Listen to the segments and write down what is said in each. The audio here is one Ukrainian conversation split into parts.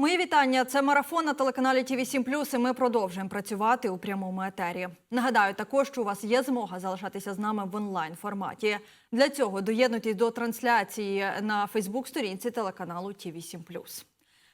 Мої вітання. Це марафон на телеканалі ТВ 7 і Ми продовжуємо працювати у прямому етері. Нагадаю, також що у вас є змога залишатися з нами в онлайн форматі. Для цього доєднуйтесь до трансляції на Фейсбук-сторінці телеканалу ТВ 7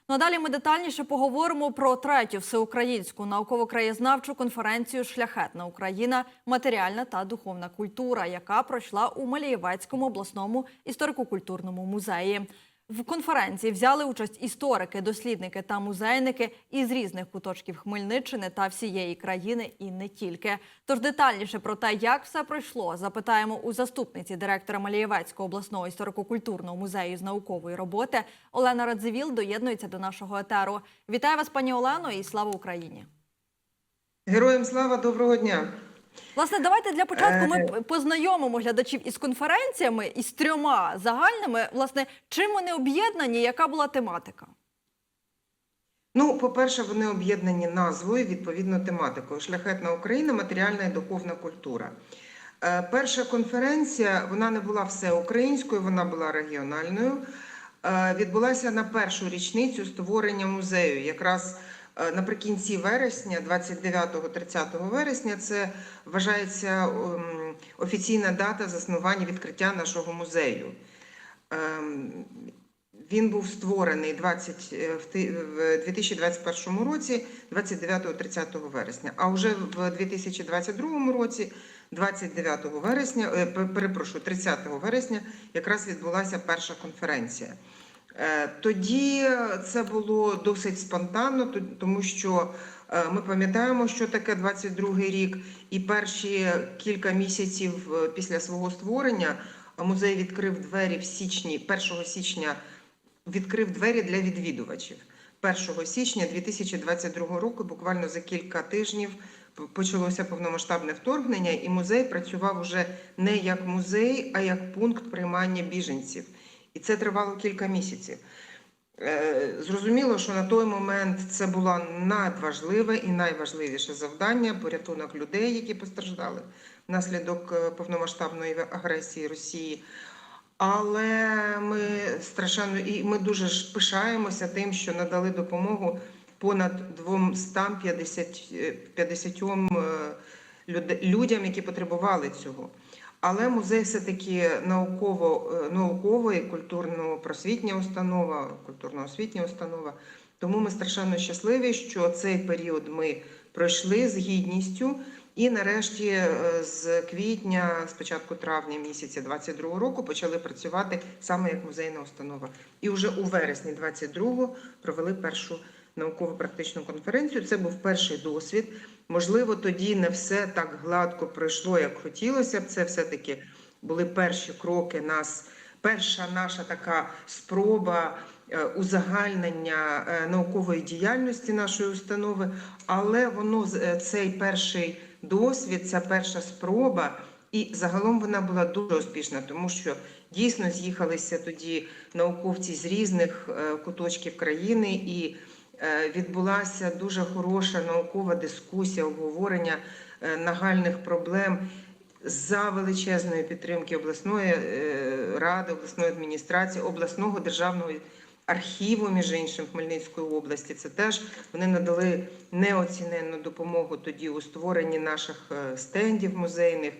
Ну а далі ми детальніше поговоримо про третю всеукраїнську науково-краєзнавчу конференцію Шляхетна Україна, матеріальна та духовна культура, яка пройшла у Малієвецькому обласному історико-культурному музеї. В конференції взяли участь історики, дослідники та музейники із різних куточків Хмельниччини та всієї країни, і не тільки. Тож детальніше про те, як все пройшло, запитаємо у заступниці директора Малієвецького обласного історико-культурного музею з наукової роботи Олена Радзивіл доєднується до нашого етеру. Вітаю вас, пані Олено, і слава Україні! Героям слава, доброго дня. Власне, давайте для початку ми Е. познайомимо глядачів із конференціями із трьома загальними. Власне, чим вони об'єднані, яка була тематика? Ну, по-перше, вони об'єднані назвою, відповідно тематикою Шляхетна Україна, матеріальна і духовна культура. Е, Перша конференція вона не була всеукраїнською, вона була регіональною. Е, Відбулася на першу річницю створення музею. Якраз наприкінці вересня, 29-30 вересня, це вважається ем, офіційна дата заснування відкриття нашого музею. Ем, Він був створений 20, е, в 2021 році, 29-30 вересня. А вже в 2022 році, 29 вересня, е, перепрошую, 30 вересня, якраз відбулася перша конференція. Е, Тоді це було досить спонтанно, тому що е, ми пам'ятаємо, що таке 22 рік, і перші кілька місяців е, після свого створення музей відкрив двері в січні, 1 січня відкрив двері для відвідувачів. 1 січня 2022 року, буквально за кілька тижнів, почалося повномасштабне вторгнення, і музей працював уже не як музей, а як пункт приймання біженців. І це тривало кілька місяців. Е, Зрозуміло, що на той момент це було надважливе і найважливіше завдання порятунок людей, які постраждали внаслідок е, повномасштабної агресії Росії. Але ми страшенно і ми дуже ж пишаємося тим, що надали допомогу понад 250 е, 50 люд- людям, які потребували цього. Але музей все-таки науково, е, науково і культурно-просвітня установа, культурно-освітня установа. Тому ми страшенно щасливі, що цей період ми пройшли з гідністю. І нарешті е, з квітня, з початку травня місяця 22 року почали працювати саме як музейна установа. І вже у вересні 22-го провели першу науково-практичну конференцію. Це був перший досвід. Можливо, тоді не все так гладко пройшло, як хотілося б. Це все-таки були перші кроки нас. Перша наша така спроба е, узагальнення е, наукової діяльності нашої установи, але воно е, цей перший досвід, ця перша спроба, і загалом вона була дуже успішна, тому що дійсно з'їхалися тоді науковці з різних куточків країни і відбулася дуже хороша наукова дискусія, обговорення е, нагальних проблем за величезної підтримки обласної е, ради, обласної адміністрації, обласного державного архіву, між іншим Хмельницької області. Це теж вони надали неоціненну допомогу тоді у створенні наших е, стендів музейних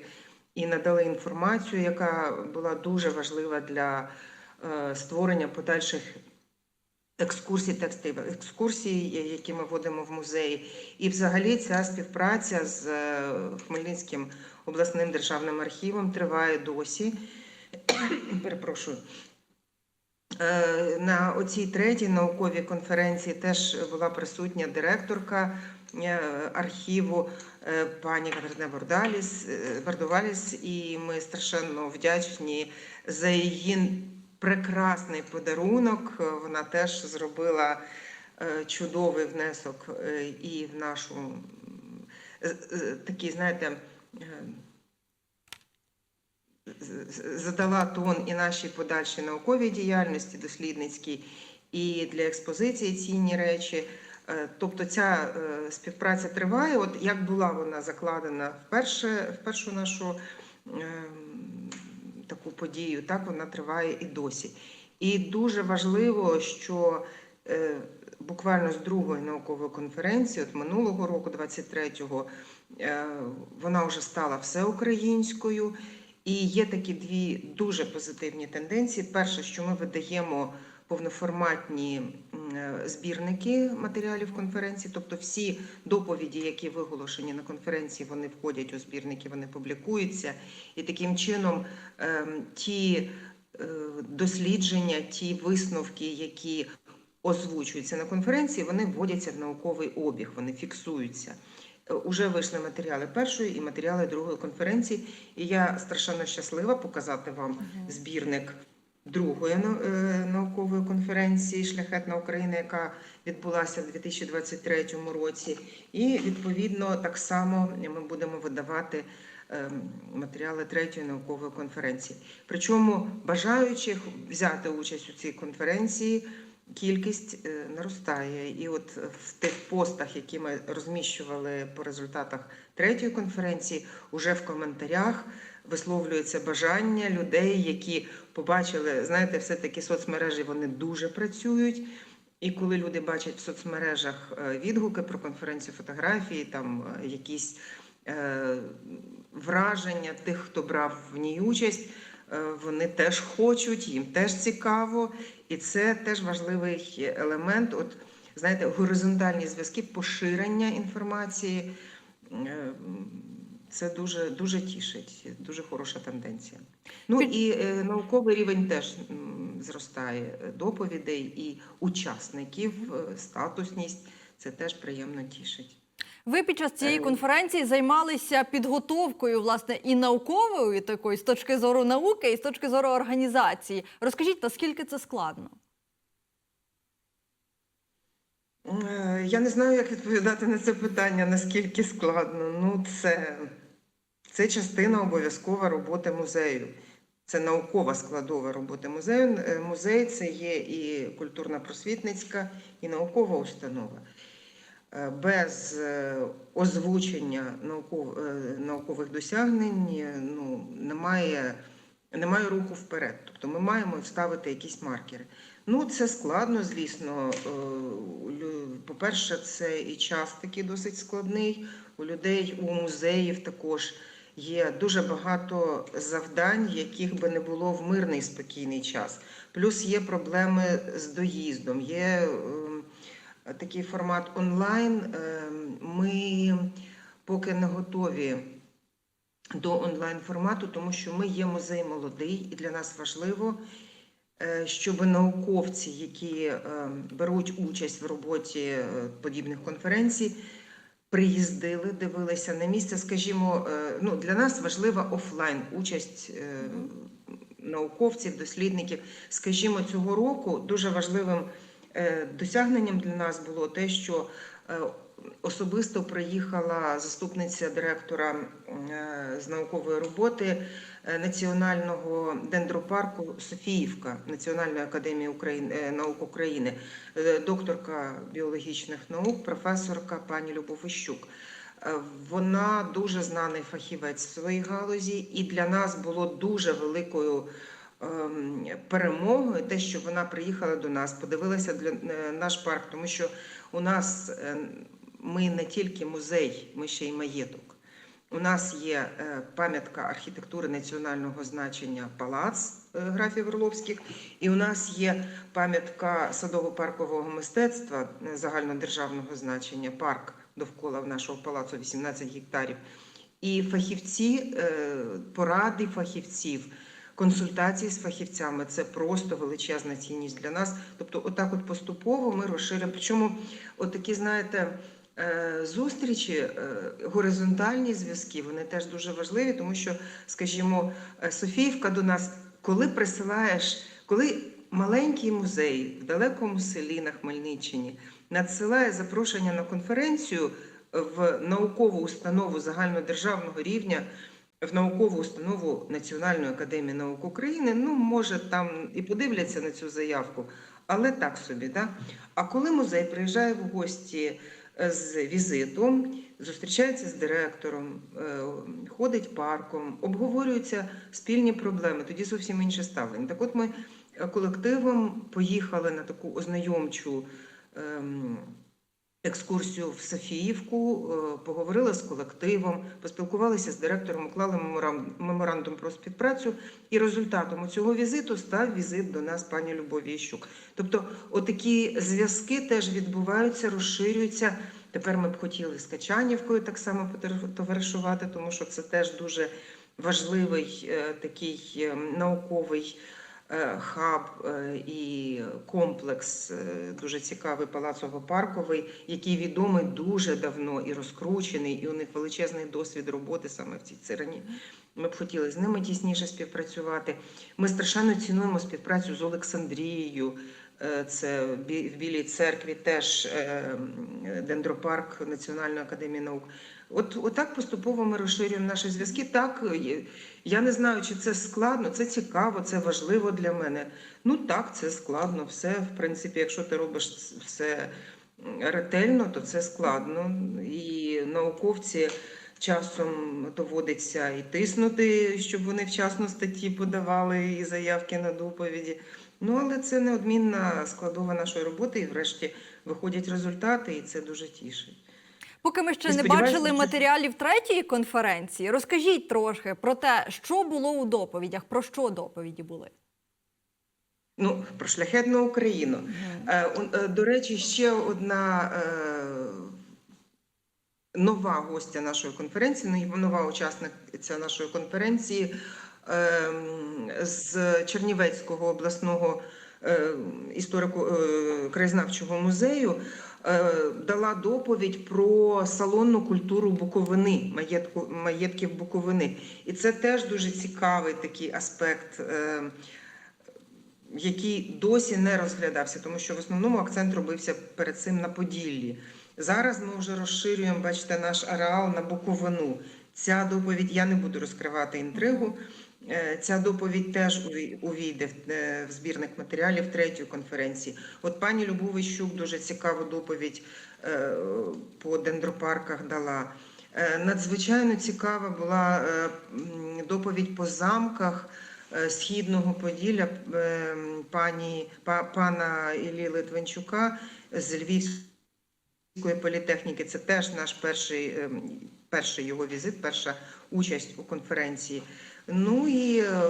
і надали інформацію, яка була дуже важлива для е, створення подальших екскурсій, текстів екскурсій, які ми водимо в музеї. І взагалі ця співпраця з е, Хмельницьким обласним державним архівом триває досі. Перепрошую. Е, На оцій третій науковій конференції теж була присутня директорка е, архіву пані Катерина Бордаліс, Бардуваліс, і ми страшенно вдячні за її прекрасний подарунок. Вона теж зробила е, чудовий внесок е, і в нашу е, такий, знаєте, задала тон і нашій подальшій науковій діяльності, дослідницькій, і для експозиції цінні речі. Тобто ця співпраця триває. От як була вона закладена в першу нашу ем, таку подію, так вона триває і досі. І дуже важливо, що е, буквально з другої наукової конференції, от минулого року, 23-го, е, вона вже стала всеукраїнською. І є такі дві дуже позитивні тенденції. Перше, що ми видаємо повноформатні збірники матеріалів конференції, тобто всі доповіді, які виголошені на конференції, вони входять у збірники, вони публікуються. І таким чином ем, ті е, дослідження, ті висновки, які озвучуються на конференції, вони вводяться в науковий обіг, вони фіксуються. Е, Уже вийшли матеріали першої і матеріали другої конференції, і я страшенно щаслива показати вам збірник другої е, наукової конференції Шляхетна Україна, яка відбулася в 2023 році. І відповідно так само ми будемо видавати ем, матеріали третьої наукової конференції. Причому бажаючих взяти участь у цій конференції. Кількість е, наростає, і от в тих постах, які ми розміщували по результатах третьої конференції, уже в коментарях висловлюється бажання людей, які побачили, знаєте, все-таки соцмережі вони дуже працюють. І коли люди бачать в соцмережах е, відгуки про конференцію фотографії, там е, якісь е, враження тих, хто брав в ній участь, е, вони теж хочуть, їм теж цікаво, і це теж важливий елемент. От знаєте, горизонтальні зв'язки, поширення інформації. е, Це дуже дуже тішить, дуже хороша тенденція. Ну і е, науковий рівень теж м, зростає е, доповідей і учасників, е, статусність. Це теж приємно тішить. Ви під час цієї Е, конференції займалися підготовкою, власне, і науковою, і такою з точки зору науки, і з точки зору організації. Розкажіть, наскільки це складно? Я не знаю, як відповідати на це питання, наскільки складно. Ну, це, це частина обов'язкова роботи музею. Це наукова складова роботи музею. Е, Музей це є і культурно-просвітницька, і наукова установа. Е, Без е, озвучення науков, наукових досягнень ну, немає, немає руху вперед. Тобто ми маємо вставити якісь маркери. Ну, це складно, звісно. По-перше, це і час такий досить складний. У людей, у музеїв також є дуже багато завдань, яких би не було в мирний спокійний час. Плюс є проблеми з доїздом, є ем, такий формат онлайн. Ем, Ми поки не готові до онлайн формату, тому що ми є музей молодий, і для нас важливо, е, щоб науковці, які е, беруть участь в роботі е, подібних конференцій, приїздили, дивилися на місце. Скажімо, е, ну для нас важлива офлайн участь е, науковців, дослідників. Скажімо, цього року дуже важливим е, досягненням для нас було те, що особисто приїхала заступниця директора з наукової роботи Національного дендропарку Софіївка Національної академії України, е, наук України, е, докторка біологічних наук, професорка пані Любов Іщук. Е, Вона дуже знаний фахівець в своїй галузі, і для нас було дуже великою ем, перемогою те, що вона приїхала до нас, подивилася для е, наш парк, тому що у нас е, ми не тільки музей, ми ще й маєток. У нас є е, пам'ятка архітектури національного значення Палац е, графів Орловських, і у нас є пам'ятка садово-паркового мистецтва е, загальнодержавного значення парк довкола нашого палацу 18 гектарів. І фахівці, поради фахівців, консультації з фахівцями це просто величезна цінність для нас. Тобто, отак, от поступово ми розширюємо. Причому, от такі, знаєте, зустрічі, е, горизонтальні зв'язки, вони теж дуже важливі, тому що, скажімо, е, Софіївка до нас, коли присилаєш, коли маленький музей в далекому селі на Хмельниччині надсилає запрошення на конференцію в наукову установу загальнодержавного рівня, в наукову установу Національної академії наук України, ну, може, там і подивляться на цю заявку, але так собі. Да? А коли музей приїжджає в гості е, з візитом, зустрічається з директором, е, ходить парком, обговорюються спільні проблеми, тоді зовсім інше ставлення. Так от ми е, колективом поїхали на таку ознайомчу ем, екскурсію в Софіївку, е, поговорили з колективом, поспілкувалися з директором, уклали меморандум про співпрацю. І результатом цього візиту став візит до нас пані Любові Іщук. Тобто, отакі зв'язки теж відбуваються, розширюються. Тепер ми б хотіли з Качанівкою так само товаришувати, тому що це теж дуже важливий е, такий е, науковий хаб е, і комплекс, е, дуже цікавий палацово-парковий, який відомий дуже давно і розкручений, і у них величезний досвід роботи саме в цій царині. Ми б хотіли з ними тісніше співпрацювати. Ми страшенно цінуємо співпрацю з Олександрією. Е, Це в Білій церкві теж е, дендропарк Національної академії наук. От отак поступово ми розширюємо наші зв'язки. Так, я не знаю, чи це складно, це цікаво, це важливо для мене. Ну так, це складно. Все, в принципі, якщо ти робиш все ретельно, то це складно. І науковці часом доводиться і тиснути, щоб вони вчасно статті подавали і заявки на доповіді. Ну, але це неодмінна складова нашої роботи, і врешті виходять результати, і це дуже тішить. Поки ми ще не бачили що- матеріалів третьої конференції, розкажіть трошки про те, що було у доповідях, про що доповіді були. Ну, про шляхетну Україну. Е, е, До речі, ще одна е, нова гостя нашої конференції, ну, нова учасниця нашої конференції е, з Чернівецького обласного е, історико е, музею. е, Дала доповідь про салонну культуру Буковини, маєтку, маєтків Буковини. І це теж дуже цікавий такий аспект який досі не розглядався, тому що в основному акцент робився перед цим на Поділлі. Зараз ми вже розширюємо, бачите, наш ареал на Буковину. Ця доповідь, я не буду розкривати інтригу. Е, Ця доповідь теж увій- увійде в, е, збірник матеріалів третьої конференції. От пані Любов Іщук дуже цікаву доповідь е, по дендропарках дала. Надзвичайно цікава була доповідь по замках східного Поділля пані пана Іллі Литвинчука з Львівської політехніки. Це теж наш перший, е, перший його візит, перша участь у конференції. Ну і е,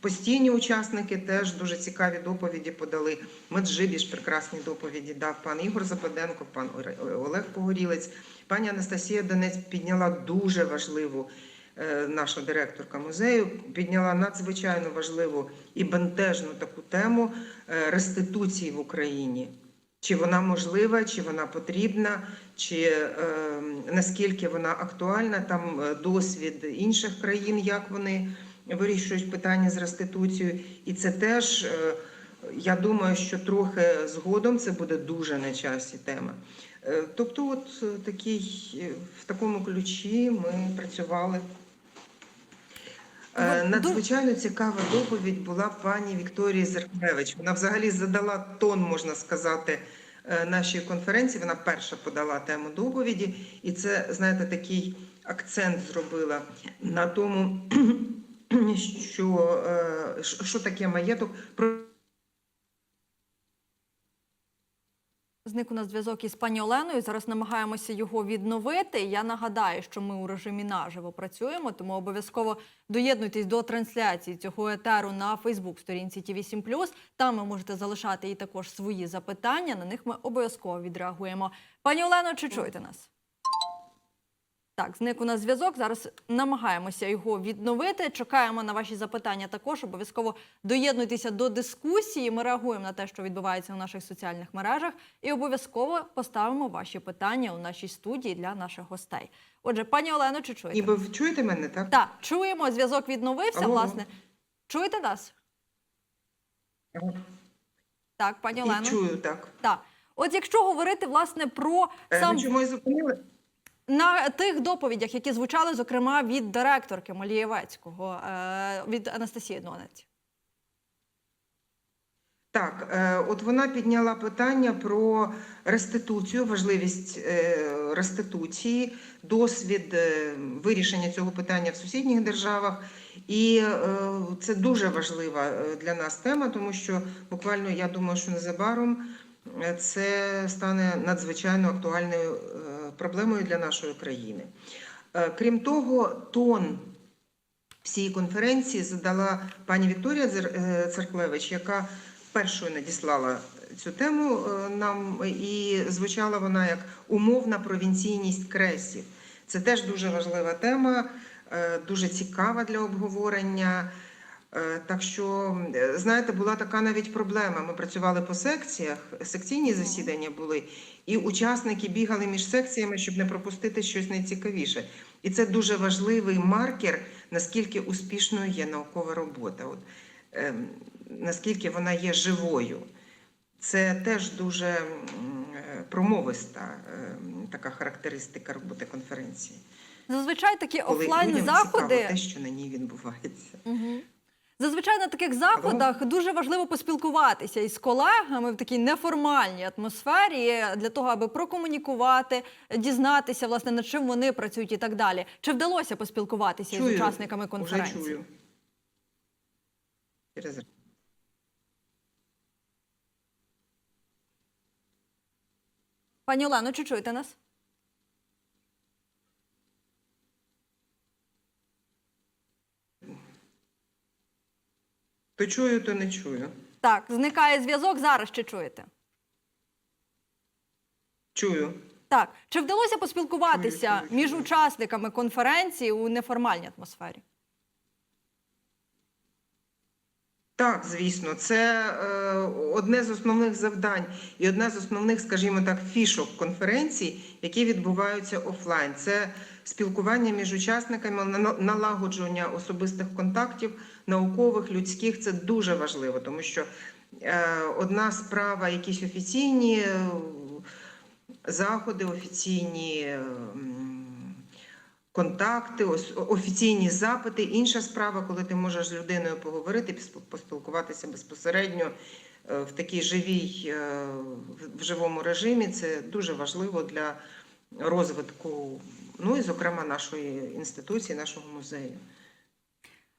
постійні учасники теж дуже цікаві доповіді подали. Меджибіж прекрасні доповіді дав пан Ігор Западенко, пан Олег Погорілець. Пані Анастасія Донець підняла дуже важливу е, наша директорка музею підняла надзвичайно важливу і бентежну таку тему е, реституції в Україні. Чи вона можлива, чи вона потрібна, чи е, наскільки вона актуальна, там е, досвід інших країн, як вони вирішують питання з реституцією. І це теж, е, я думаю, що трохи згодом це буде дуже на часі тема. Е, Тобто, от е, такий, е, в такому ключі ми працювали. Е, Надзвичайно цікава доповідь була пані Вікторії Зеркевич. Вона взагалі задала тон, можна сказати, нашої нашій конференції. Вона перша подала тему доповіді, і це, знаєте, такий акцент зробила на тому, що, е, що що таке маєток. Зник у нас зв'язок із пані Оленою. Зараз намагаємося його відновити. Я нагадаю, що ми у режимі наживо працюємо, тому обов'язково доєднуйтесь до трансляції цього етеру на Фейсбук сторінці ТІ 8 Там ви можете залишати і також свої запитання. На них ми обов'язково відреагуємо. Пані Олено, чи чуєте нас? Так, зник у нас зв'язок. Зараз намагаємося його відновити. Чекаємо на ваші запитання. Також обов'язково доєднуйтеся до дискусії. Ми реагуємо на те, що відбувається у наших соціальних мережах, і обов'язково поставимо ваші питання у нашій студії для наших гостей. Отже, пані Олено, чи чуєте? ніби ви чуєте мене, так? Так, чуємо. Зв'язок відновився. Алло. Власне, чуєте нас? Так, пані І чую так. Так. От якщо говорити власне про Е, сам Ви чому і зупинили? На тих доповідях, які звучали, зокрема, від директорки Малієвецького, е, від Анастасії Донець. Так, е, от вона підняла питання про реституцію, важливість е, реституції, досвід вирішення цього питання в сусідніх державах. І це дуже важлива для нас тема, тому що буквально я думаю, що незабаром це стане надзвичайно актуальною е, проблемою для нашої країни. Е, Крім того, тон всієї конференції задала пані Вікторія е, Церклевич, яка першою надіслала цю тему нам, і звучала вона як умовна провінційність кресів. Це теж дуже важлива тема, дуже цікава для обговорення. Е, Так що, е, знаєте, була така навіть проблема. Ми працювали по секціях, секційні засідання були, і учасники бігали між секціями, щоб не пропустити щось найцікавіше. І це дуже важливий маркер, наскільки успішною є наукова робота, от, ем, наскільки вона є живою. Це теж дуже е, промовиста ем, така характеристика роботи конференції. Зазвичай такі офлайн заходи. те, що на ній відбувається. Мгм. Зазвичай на таких заходах дуже важливо поспілкуватися із колегами в такій неформальній атмосфері для того, аби прокомунікувати, дізнатися, власне, над чим вони працюють і так далі. Чи вдалося поспілкуватися із учасниками Уже конференції? чую. Через Пані Олено, чи чуєте нас? То чую, то не чую. Так, зникає зв'язок. Зараз чи чуєте? Чую. Так, чи вдалося поспілкуватися Чую, чую, між чую. учасниками конференції у неформальній атмосфері? Так, звісно, це е, одне з основних завдань і одна з основних, скажімо так, фішок конференцій, які відбуваються офлайн. Це спілкування між учасниками, на- налагодження особистих контактів, наукових, людських. Це дуже важливо, тому що е, одна справа, якісь офіційні е, заходи, офіційні. контакти, офіційні запити. Інша справа, коли ти можеш з людиною поговорити, поспілкуватися безпосередньо е, в такій живій, в живому режимі. Це дуже важливо для розвитку, ну і зокрема нашої інституції, нашого музею.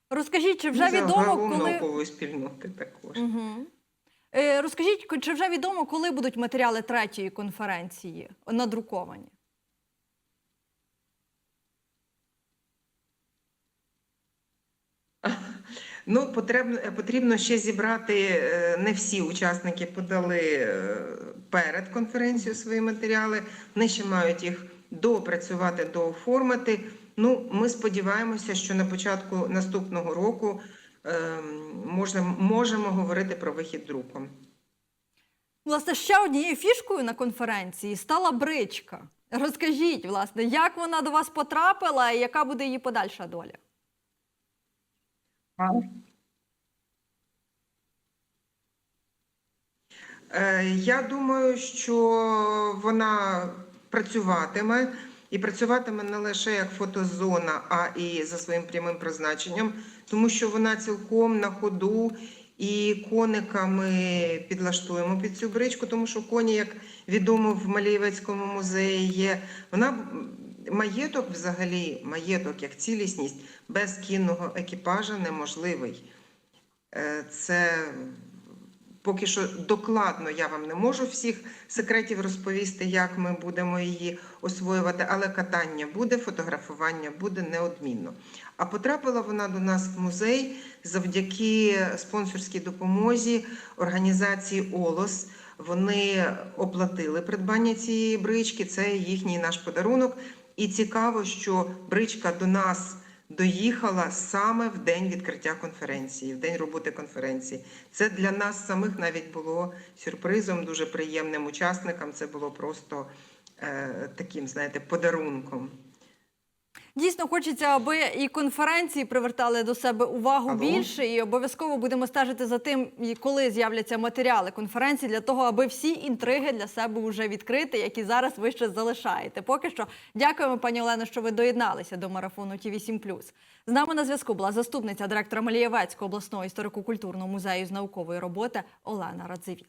Розкажіть, чи вже Ну, відомо, коли наукової спільноти також. Угу. Е, розкажіть, чи вже відомо, коли будуть матеріали третьої конференції надруковані? Ну, потрібно, потрібно ще зібрати. е, Не всі учасники подали е, перед конференцією свої матеріали. Вони ще мають їх доопрацювати, дооформити. Ну, ми сподіваємося, що на початку наступного року е, можна, можемо говорити про вихід друком. Власне, ще однією фішкою на конференції стала бричка. Розкажіть, власне, як вона до вас потрапила і яка буде її подальша доля? Е, Я думаю, що вона працюватиме і працюватиме не лише як фотозона, а і за своїм прямим призначенням, тому що вона цілком на ходу і кониками підлаштуємо під цю бричку, тому що коні, як відомо в Малієвецькому музеї, є вона маєток взагалі, маєток як цілісність без кінного екіпажа неможливий. Е, Це поки що докладно я вам не можу всіх секретів розповісти, як ми будемо її освоювати, але катання буде, фотографування буде неодмінно. А потрапила вона до нас в музей завдяки спонсорській допомозі організації Олос. Вони оплатили придбання цієї брички. Це їхній наш подарунок. І цікаво, що бричка до нас доїхала саме в день відкриття конференції, в день роботи конференції. Це для нас самих навіть було сюрпризом, дуже приємним учасникам. Це було просто е, таким, знаєте, подарунком. Дійсно, хочеться, аби і конференції привертали до себе увагу Алло? більше, і обов'язково будемо стежити за тим, коли з'являться матеріали конференції, для того, аби всі інтриги для себе вже відкрити, які зараз ви ще залишаєте. Поки що дякуємо, пані Олено, що ви доєдналися до марафону Ті 7 З нами на зв'язку була заступниця директора Малієвецького обласного історико-культурного музею з наукової роботи Олена Радзивіл.